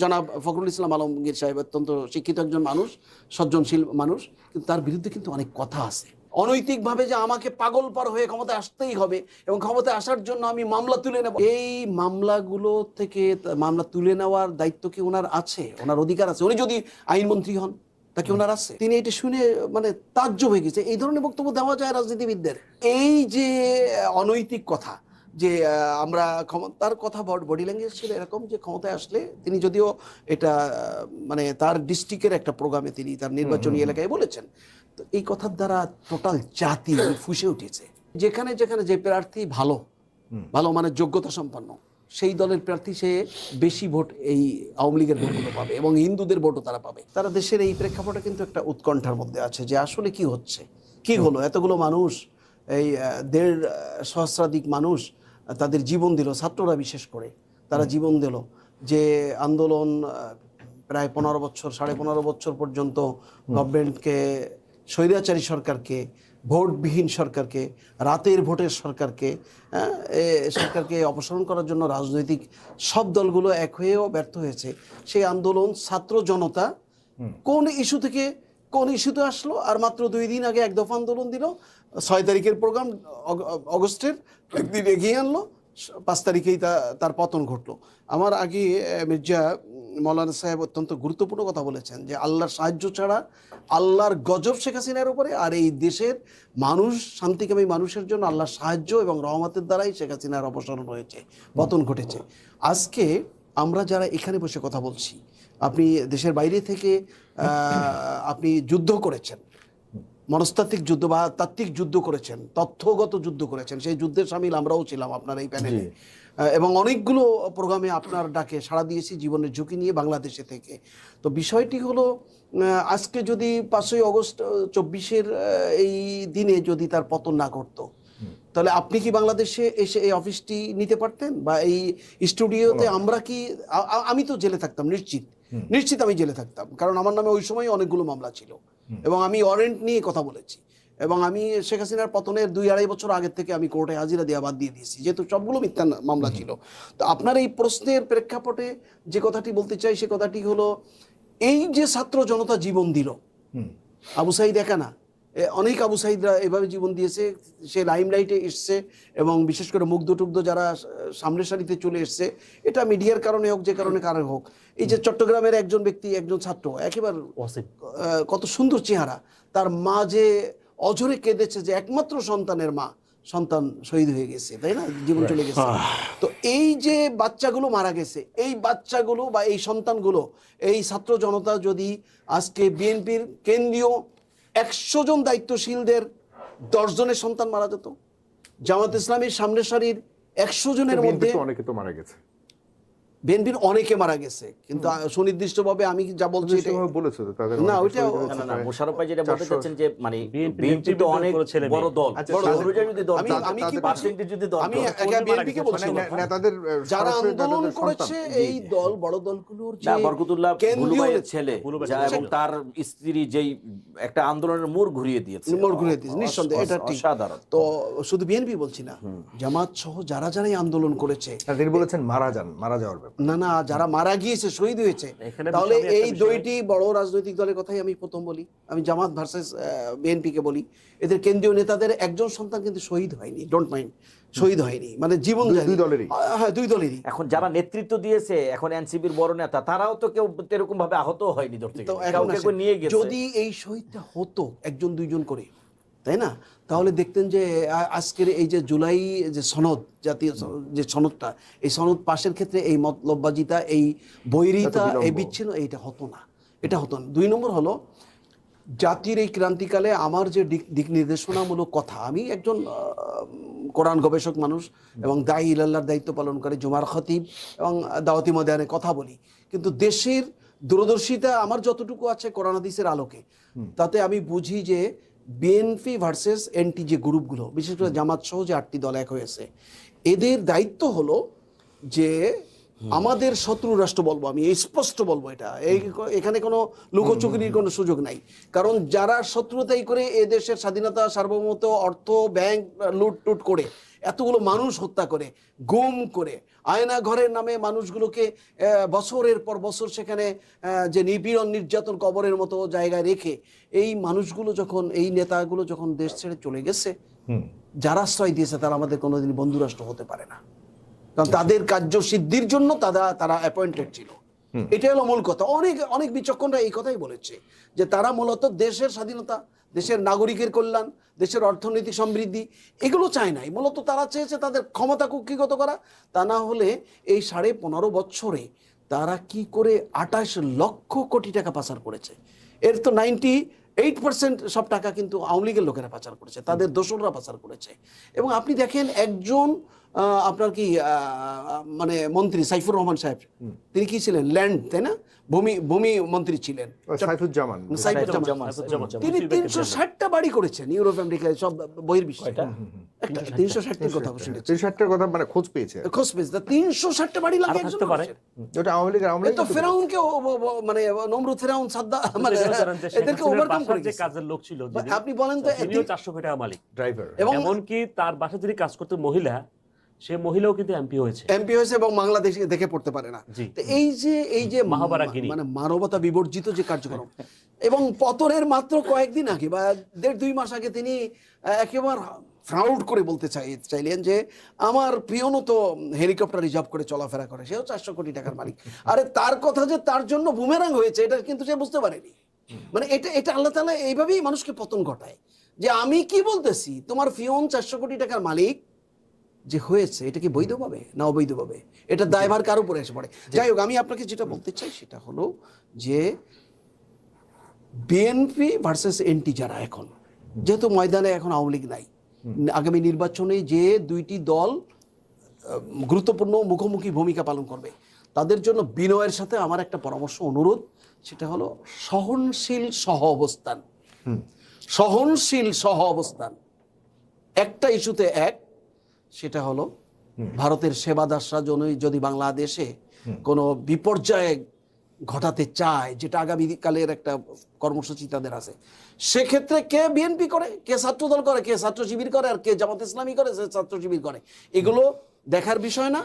জনাব ফখরুল ইসলাম আলমগীর সাহেব অত্যন্ত শিক্ষিত একজন মানুষ, সজ্জনশীল মানুষ, কিন্তু তার বিরুদ্ধে কিন্তু অনেক কথা আছে। অনৈতিকভাবে যে আমাকে পাগল পার হয়ে ক্ষমতায় আসতেই হবে এবং ক্ষমতায় আসার জন্য আমি মামলা তুলে নেব। এই মামলাগুলো থেকে মামলা তুলে নেওয়ার দায়িত্ব কি ওনার আছে? ওনার অধিকার আছে? উনি যদি আইনমন্ত্রী হন তাকে ওনার আছে? তিনি এটা শুনে মানে তাজ্য হয়ে গেছে। এই ধরনের বক্তব্য দেওয়া যায় রাজনীতিবিদদের। এই যে অনৈতিক কথা যে আমরা ক্ষম- তার কথা বডি ল্যাঙ্গুয়েজ ছিল এরকম যে ক্ষমতায় আসলে তিনি যদিও এটা মানে তার ডিস্ট্রিক্টের একটা প্রোগ্রামে তিনি তার নির্বাচনী এলাকায় বলেছেন। তো এই কথার দ্বারা টোটাল জাতি ফুসে উঠেছে। যেখানে যেখানে যে প্রার্থী ভালো ভালো মানে যোগ্যতা সম্পন্ন সেই দলের প্রার্থী সে বেশি ভোট এই আওয়ামী লীগের ভোটগুলো পাবে এবং হিন্দুদের ভোটও তারা পাবে। তারা দেশের এই প্রেক্ষাপটে কিন্তু একটা উৎকণ্ঠার মধ্যে আছে যে আসলে কি হচ্ছে? কি হলো? এতগুলো মানুষ এই দেড় সহস্রাধিক মানুষ তাদের জীবন দিল ছাত্ররা বিশেষ করে তারা জীবন দিল। যে আন্দোলন প্রায় পনেরো বছর সাড়ে পনেরো বছর পর্যন্ত গভর্নমেন্টকে স্বৈরাচারী সরকারকে ভোটবিহীন সরকারকে রাতের ভোটের সরকারকে হ্যাঁ, সরকারকে অপসারণ করার জন্য রাজনৈতিক সব দলগুলো এক হয়েও ব্যর্থ হয়েছে। সেই আন্দোলন ছাত্র জনতা কোন ইস্যু থেকে কোন ইস্যুতে আসলো? আর মাত্র দুই দিন আগে এক দফা আন্দোলন দিল। ছয় তারিখের প্রোগ্রাম অগস্টের একদিন এগিয়ে আনলো। পাঁচ তারিখেই তার পতন ঘটলো। আমার আগে মির্জা মৌলানা সাহেব অত্যন্ত গুরুত্বপূর্ণ কথা বলেছেন যে, আল্লাহর সাহায্য ছাড়া আল্লাহর গজব শেখ হাসিনার উপরে আর এই দেশের মানুষ, শান্তিকামী মানুষের জন্য আল্লাহর সাহায্য এবং রহমতের দ্বারাই শেখ হাসিনার অপসারণ হয়েছে, পতন ঘটেছে। আজকে আমরা যারা এখানে বসে কথা বলছি আপনি দেশের বাইরে থেকে আপনি যুদ্ধ করেছেন। মনস্তাত্ত্বিক যুদ্ধ বা তাত্ত্বিক যুদ্ধ করেছেন তথ্যগত যুদ্ধ করেছেন সেই যুদ্ধের সামিল আমরাও ছিলাম আপনার এই প্যানেলে এবং অনেকগুলো প্রোগ্রামে আপনার ডাকে সাড়া দিয়েছি জীবনের ঝুঁকি নিয়ে বাংলাদেশে থেকে। তো বিষয়টি হলো আজকে যদি পাঁচই অগস্ট চব্বিশের এই দিনে যদি তার পতন না করতো তাহলে আপনি কি বাংলাদেশে এসে এই অফিসটি নিতে পারতেন? বা এই স্টুডিওতে আমরা কি আমি তো জেলে থাকতাম নিশ্চিত। নিশ্চিত আমি জেলে থাকতাম। কারণ আমার নামে ওই সময় অনেকগুলো মামলা ছিল। এবং আমি ওয়ারেন্ট নিয়ে কথা বলেছি। এবং আমি শেখ হাসিনার পতনের দুই আড়াই বছর আগের থেকে আমি কোর্টে হাজিরা দেওয়া বাদ দিয়ে দিয়েছি। যেহেতু সবগুলো মিথ্যা মামলা ছিল। তো আপনার এই প্রশ্নের প্রেক্ষাপটে যে কথাটি বলতে চাই সে কথাটি হলো এই যে ছাত্র জনতা জীবন দিল আবু সাইদ একা না? অনেক আবু সাইদরা এভাবে জীবন দিয়েছে সে লাইমলাইটে এসছে এবং বিশেষ করে মুগ্ধ টুগ্ধ যারা সামনের সারিতে চলে এসছে এটা মিডিয়ার কারণে হোক যে কারণে কারণে হোক। এই যে চট্টগ্রামের একজন ব্যক্তি একজন ছাত্র একেবারে কত সুন্দর চেহারা। তার মা যে অঝরে কেঁদেছে যে একমাত্র সন্তানের মা সন্তান শহীদ হয়ে গেছে তাই না? জীবন চলে গেছে। তো এই যে বাচ্চাগুলো মারা গেছে এই বাচ্চাগুলো বা এই সন্তানগুলো এই ছাত্র জনতা যদি আজকে বিএনপির কেন্দ্রীয় একশো জন দায়িত্বশীলদের দশ জনের সন্তান মারা যেত। জামাত ইসলামের সামনের সারির একশো জনের মধ্যে অনেকে তো মারা গেছে। বিএনপির অনেকে মারা গেছে কিন্তু সুনির্দিষ্টভাবে আমি যা বলছি এটা- বলেছে তো তাদের না, ওইটা- না, না, না, মোশাররফ ভাই যেটা বলতে চাচ্ছেন যে মানে বিএনপি তো অনেক বড় দল আচ্ছা, বড় যদি দল আমি আমি কি পার্সেন্টেজ যদি দল আমি একা বিএনপিকে গেছে? বলছি মানে না। নেতাদের যারা আন্দোলন করেছে এই দল বড় দলগুলোর যে না বরকতুল্লাহ নেতা- ছেলে যা এবং তার স্ত্রী যেই একটা আন্দোলনের মোড় ঘুরিয়ে দিয়েছে। মোড় ঘুরিয়ে দিয়েছে, নিঃসন্দেহে, এটা ঠিক। অসাধারণ। তো শুধু বিএনপি বলছি না জামাত সহ যারা যারাই আন্দোলন করেছে তিনি বলেছেন মারা যান মারা যাওয়ার ব্যাপার। না না যারা মারা গিয়েছে শহীদ হয়েছে তাহলে এই দুইটি বড় রাজনৈতিক দলের কথাই আমি প্রথম বলি। আমি জামাত ভার্সেস বিএনপি কে বলি। এদের কেন্দ্রীয় নেতাদের একজন সন্তান কিন্তু শহীদ হয়নি ডোন্ট মাইন্ড শহীদ হয়নি মানে জীবন দুই- দলেরই? হ্যাঁ দুই দলেরই। এখন যারা নেতৃত্ব দিয়েছে এখন এনসিপির বড় নেতা তারাও তো কেউ এরকম ভাবে আহত হয়নি ধরতে নিয়ে গেছে। যদি এই শহীদটা হতো একজন দুইজন করে তাই না? তাহলে দেখতেন যে আজকের এই যে জুলাই যে সনদ জাতীয় যে সনদটা এই সনদ পাশের ক্ষেত্রে এই মতলব্বাজিতা এই বৈরিতা এই বিচ্ছিন্ন এইটা হতো না। এটা হতো না। দুই নম্বর হলো জাতির এই ক্রান্তিকালে আমার যে দিক দিক নির্দেশনামূলক কথা আমি একজন কোরআন গবেষক মানুষ এবং দায়ী ইল্লাহর দায়িত্ব পালন করে জুমার খতিব এবং দাওয়াতি ময়দানে কথা বলি। কিন্তু দেশের দূরদর্শিতা আমার যতটুকু আছে কোরআন হাদিসের আলোকে তাতে আমি বুঝি যে বিএনপি ভার্সেস এনটি যে গ্রুপগুলো বিশেষ করে জামাত সহ যে আটটি দল এক হয়েছে এদের দায়িত্ব হলো যে আমাদের শত্রু রাষ্ট্র বলব আমি স্পষ্ট বলব এটা। এই এখানে কোনো লুকোচুরির কোনো সুযোগ নাই। কারণ যারা শত্রুতাই করে এ দেশের স্বাধীনতা সার্বভৌমত্ব অর্থ ব্যাংক লুট টুট করে এতগুলো মানুষ হত্যা করে গুম করে আয়না ঘরের নামে মানুষগুলোকে বছরের পর বছর সেখানে যে নিপীড়ন নির্যাতন কবরের মতো জায়গায় রেখে এই মানুষগুলো যখন এই নেতাগুলো যখন দেশ ছেড়ে চলে গেছে যারা আশ্রয় দিয়েছে তারা আমাদের কোনোদিন বন্ধুরাষ্ট্র হতে পারে না। কারণ তাদের কার্য সিদ্ধির জন্য তারা তারা অ্যাপয়েন্টেড ছিল। এটা হলো মূল কথা। অনেক অনেক বিচক্ষণরা এই কথাই বলেছে যে তারা মূলত দেশের স্বাধীনতা দেশের নাগরিকের কল্যাণ, দেশের অর্থনৈতিক সমৃদ্ধি, এগুলো চায় নাই। মূলত তারা চেয়েছে তাদের ক্ষমতা কুক্ষিগত করা। তা না হলে এই সাড়ে পনেরো বছরে তারা কি করে আঠাশ লক্ষ কোটি টাকা পাচার করেছে? এর তো নাইনটি এইট পার্সেন্ট সব টাকা কিন্তু আওয়ামী লীগের লোকেরা পাচার করেছে, তাদের দোসররা পাচার করেছে। এবং আপনি দেখেন একজন আপনার কি আহ, মানে মন্ত্রী সাইফুর রহমান সাহেব তিনি কি ছিলেন? ল্যান্ড তাই না? ভূমি ভূমি মন্ত্রী ছিলেন। সাইফুজ্জামান। তিনি তিনশো ষাটটা বাড়ি করেছেন ইউরোপ আমেরিকায় সব বহির্বিশ্বে। একটা তিনশো ষাটটির কথা শুনেছি। তিন ষাটটার কথা মানে খোঁজ পেয়েছে। খোঁজ পেয়েছে। তিনশো ষাটটা বাড়ি লাগে। ওটা আওয়ামী লীগের আওয়ামী তো ফেরাউনকে মানে নমরুদ ফেরাউন সাদ্দা মানে এদেরকে ওভারকাম করে যে কাজের লোক ছিল আপনি বলেন তো তিনিও এত- চারশো কোটি টাকা মালিক। ড্রাইভার এবং এমনকি তার বাসা যিনি কাজ করতে মহিলা সে মহিলাও কিন্তু এমপি হয়েছে। এমপি হয়েছে এবং বাংলাদেশ দেখে পড়তে পারে না। এই যে এই যে মানে মানবতা বিবর্জিত যে কার্যক্রম। এবং পতনের মাত্র কয়েকদিন আগে বা দেড় দুই মাস আগে তিনি একেবারে ফ্রাউড করে বলতে চাই চাইলেন যে আমার হেলিকপ্টার রিজার্ভ করে চলাফেরা করে সেও চারশো কোটি টাকার মালিক। আরে তার কথা যে তার জন্য বুমেরাং হয়েছে এটা কিন্তু সে বুঝতে পারেনি। মানে এটা এটা আল্লাহ তালা এইভাবেই মানুষকে পতন ঘটায়। যে আমি কি বলতেছি? তোমার ফিওন চারশো কোটি টাকার মালিক যে হয়েছে এটা কি বৈধভাবে? না অবৈধভাবে? এটা দায়ভার কার উপরে এসে পড়ে? যাই হোক আমি আপনাকে যেটা বলতে চাই সেটা হলো যে বিএনপি ভার্সেস এনটি যারা এখন যেহেতু ময়দানে এখন আওয়ামী লীগ নাই আগামী নির্বাচনে যে দুইটি দল গুরুত্বপূর্ণ মুখোমুখি ভূমিকা পালন করবে তাদের জন্য বিনয়ের সাথে আমার একটা পরামর্শ অনুরোধ সেটা হলো সহনশীল সহ অবস্থান। সহনশীল সহ অবস্থান। একটা ইস্যুতে এক সেটা হলো ভারতের সেবা দাসরা জন্যই যদি বাংলাদেশে কোনো বিপর্যয় ঘটাতে চায় যেটা আগামীকালের একটা কর্মসূচি তাদের আছে সেক্ষেত্রে কে বিএনপি করে? কে ছাত্রদল করে? কে ছাত্র শিবির করে? আর কে জামাত ইসলামী করে? সে ছাত্র শিবির করে। এগুলো দেখার বিষয় না।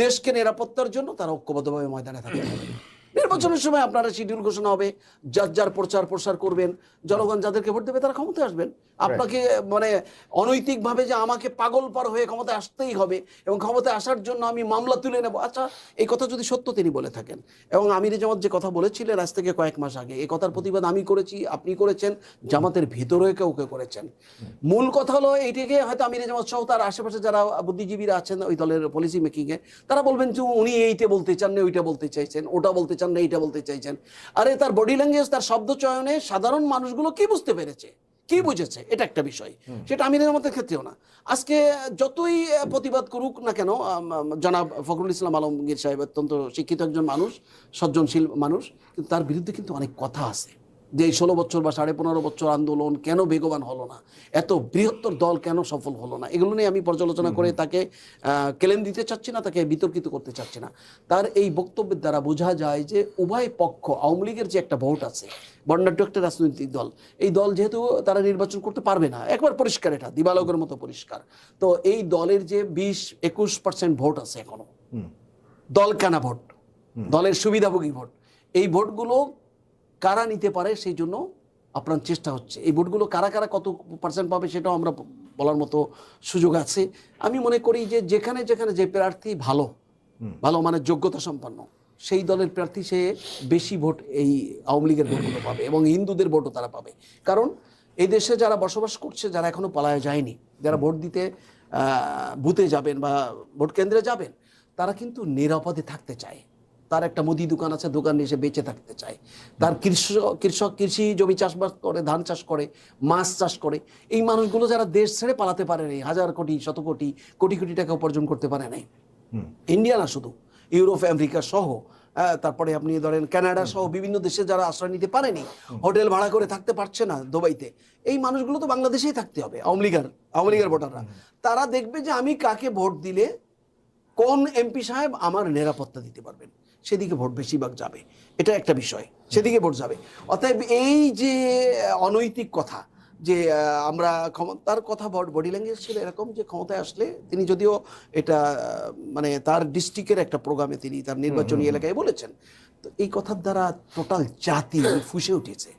দেশকে নিরাপত্তার জন্য তারা ঐক্যবদ্ধভাবে ময়দানে থাকতে হবে নির্বাচনের সময় আপনারা শিডিউল ঘোষণা হবে যার যার প্রচার প্রসার করবেন জনগণ যাদেরকে ভোট দেবে তারা ক্ষমতায় আসবেন। আপনাকে মানে অনৈতিকভাবে যে আমাকে পাগল পার হয়ে ক্ষমতায় আসতেই হবে এবং ক্ষমতায় আসার জন্য আমি মামলা তুলে নেব। আচ্ছা এই কথা যদি সত্য তিনি বলে থাকেন। এবং আমির জামাত যে কথা বলেছিলেন আজ থেকে কয়েক মাস আগে এই কথার প্রতিবাদ আমি করেছি আপনি করেছেন জামাতের ভিতরে কেউ কেউ করেছেন। মূল কথা হলো এইটাকে হয়তো আমির জামাত সহ তার আশেপাশে যারা বুদ্ধিজীবীরা আছেন ওই দলের পলিসি মেকিংয়ে তারা বলবেন যে উনি এইটা বলতে চান না ওইটা বলতে চাইছেন ওটা বলতে চান না এইটা বলতে চাইছেন। আরে তার বডি ল্যাঙ্গুয়েজ তার শব্দ চয়নে সাধারণ মানুষগুলো কি বুঝতে পেরেছে? কি বুঝেছে? এটা একটা বিষয়। সেটা আমিরের জামাতের ক্ষেত্রেও না। আজকে যতই প্রতিবাদ করুক না কেন জনাব ফখরুল ইসলাম আলমগীর সাহেব অত্যন্ত শিক্ষিত একজন মানুষ সজ্জনশীল মানুষ কিন্তু তার বিরুদ্ধে কিন্তু অনেক কথা আছে। যে এই ষোলো বছর বা সাড়ে পনেরো বছর আন্দোলন কেন বেগবান হলো না? এত বৃহত্তর দল কেন সফল হলো না? এগুলো নিয়ে আমি পর্যালোচনা করে তাকে কেলেম দিতে চাচ্ছি না তাকে বিতর্কিত করতে চাচ্ছি না। তার এই বক্তব্যের দ্বারা বোঝা যায় যে উভয় পক্ষ আওয়ামী লীগের যে একটা ভোট আছে বর্ণাঢ্য একটা রাজনৈতিক দল এই দল যেহেতু তারা নির্বাচন করতে পারবে না একবার পরিষ্কার এটা দিবালকের মতো পরিষ্কার। তো এই দলের যে বিশ একুশ পার্সেন্ট ভোট আছে এখনও দল কানা ভোট দলের সুবিধাভোগী ভোট এই ভোটগুলো কারা নিতে পারে সেই জন্য আপনার চেষ্টা হচ্ছে। এই ভোটগুলো কারা কারা কত পার্সেন্ট পাবে সেটাও আমরা বলার মতো সুযোগ আছে। আমি মনে করি যে যেখানে যেখানে যে প্রার্থী ভালো ভালো মানে যোগ্যতা সম্পন্ন সেই দলের প্রার্থী সে বেশি ভোট এই আওয়ামী লীগের ভোটগুলো পাবে এবং হিন্দুদের ভোটও তারা পাবে। কারণ এই দেশে যারা বসবাস করছে যারা এখনও পালায় যায়নি যারা ভোট দিতে বুথে যাবেন বা ভোট কেন্দ্রে যাবেন তারা কিন্তু নিরাপদে থাকতে চায়। তার একটা মুদি দোকান আছে দোকান এসে বেঁচে থাকতে চায়। তার কৃষক কৃষক কৃষি জমি চাষবাস করে ধান চাষ করে মাছ চাষ করে। এই মানুষগুলো যারা দেশ ছেড়ে পালাতে পারে নাই হাজার কোটি শত কোটি কোটি কোটি টাকা উপার্জন করতে পারে নাই। ইন্ডিয়া না শুধু ইউরোপ আমেরিকা সহ আহ, তারপরে আপনি ধরেন কানাডা সহ বিভিন্ন দেশে যারা আশ্রয় নিতে পারেনি হোটেল ভাড়া করে থাকতে পারছে না দুবাইতে। এই মানুষগুলো তো বাংলাদেশেই থাকতে হবে আওয়ামী লীগের আওয়ামী লীগের ভোটাররা। তারা দেখবে যে আমি কাকে ভোট দিলে কোন এমপি সাহেব আমার নিরাপত্তা দিতে পারবেন? সেদিকে ভোট বেশিরভাগ যাবে। এটা একটা বিষয়। সেদিকে ভোট যাবে। অতএব এই যে অনৈতিক কথা যে আমরা ক্ষম- তার কথা বডি ল্যাঙ্গুয়েজ ছিল এরকম যে ক্ষমতায় আসলে তিনি যদিও এটা মানে তার ডিস্ট্রিক্টের একটা প্রোগ্রামে তিনি তার নির্বাচনী এলাকায় বলেছেন তো এই কথার দ্বারা টোটাল জাতি ফুসে উঠেছে।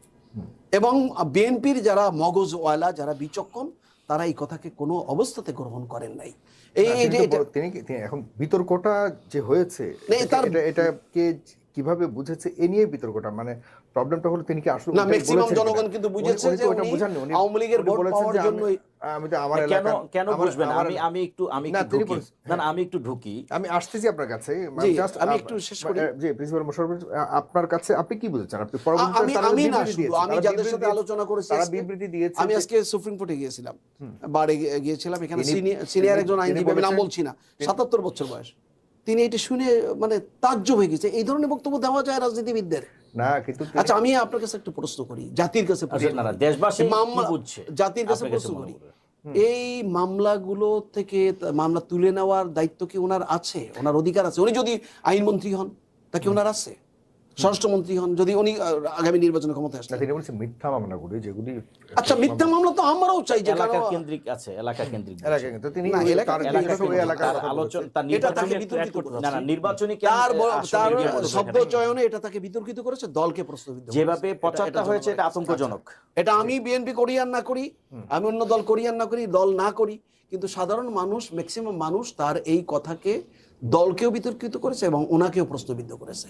এবং বিএনপির যারা মগজওয়ালা যারা বিচক্ষণ তারা এই কথাকে কোনো অবস্থাতে গ্রহণ করেন নাই। এই তিনি এখন বিতর্কটা যে হয়েছে এটাকে এটা- কীভাবে বুঝেছে এ নিয়ে বিতর্কটা। মানে প্রবলেমটা হলো তিনি কি আসলে না, বলেছেন জনগণ কিন্তু বুঝেছে যে ওটা বুঝাননি, উনি- আওয়ামী লীগের ভোট পাওয়ার যে আমি- তো আমার কেন কেন বুঝবেন? আমি আমি একটু আমি একটু ঢুকি। না না, আমি একটু ঢুকি। আমি আসতেছি আপনার কাছে। জি, just আমি একটু শেষ করি। জি প্রিন্সিপাল মোশাররফ আপনার কাছে আপনি কি বুঝেছেন? আপনি পরবর্তীতে আমি তারা আমি না আমি যাদের সাথে আলোচনা করেছি তারা বিবৃতি দিয়েছে আমি আজকে সুপ্রিম কোর্টে গিয়েছিলাম। বারে গিয়েছিলাম এখানে সিনিয়র সিনিয়র একজন আইনজীবী আমি নাম বলছি না। সাতাত্তর বছর বয়স। তিনি এটা শুনে মানে তাজ্য হয়ে গেছে। এই ধরনের বক্তব্য দেওয়া যায় রাজনীতিবিদদের। না কিন্তু আচ্ছা আমি আপনার কাছে একটা প্রশ্ন করি জাতির কাছে প্রশ্ন আচ্ছা, মামলা- বুঝছে? জাতির কাছে প্রশ্ন করি। এই মামলাগুলো থেকে মামলা তুলে নেওয়ার দায়িত্ব কি ওনার আছে? ওনার অধিকার আছে? উনি যদি আইনমন্ত্রী হন তা কি ওনার আছে? স্বরাষ্ট্রমন্ত্রী হন যদি উনি আগামী নির্বাচনে ক্ষমতায় না, আসলে তিনি বলছেন মিথ্যা মামলাগুলি যেগুলি আচ্ছা মিথ্যা মামলা তো আমরাও চাই যে এলাকা কেন্দ্রিক আছে এলাকা কেন্দ্রিক কিন্তু তিনি আলোচনা এটা তাকে বিতর্কিত। না না নির্বাচনী তার তার শব্দ শব্দ চয়নে এটা তাকে বিতর্কিত করেছে দলকে প্রশ্নবিদ্ধ যেভাবে প্রচারটা হয়েছে এটা আতঙ্কজনক। এটা আমি বিএনপি করি আর না করি আমি অন্য দল করি আর না করি দল না করি কিন্তু সাধারণ মানুষ ম্যাক্সিমাম মানুষ তার এই কথাকে দলকেও বিতর্কিত করেছে এবং ওনাকেও প্রশ্নবিদ্ধ করেছে।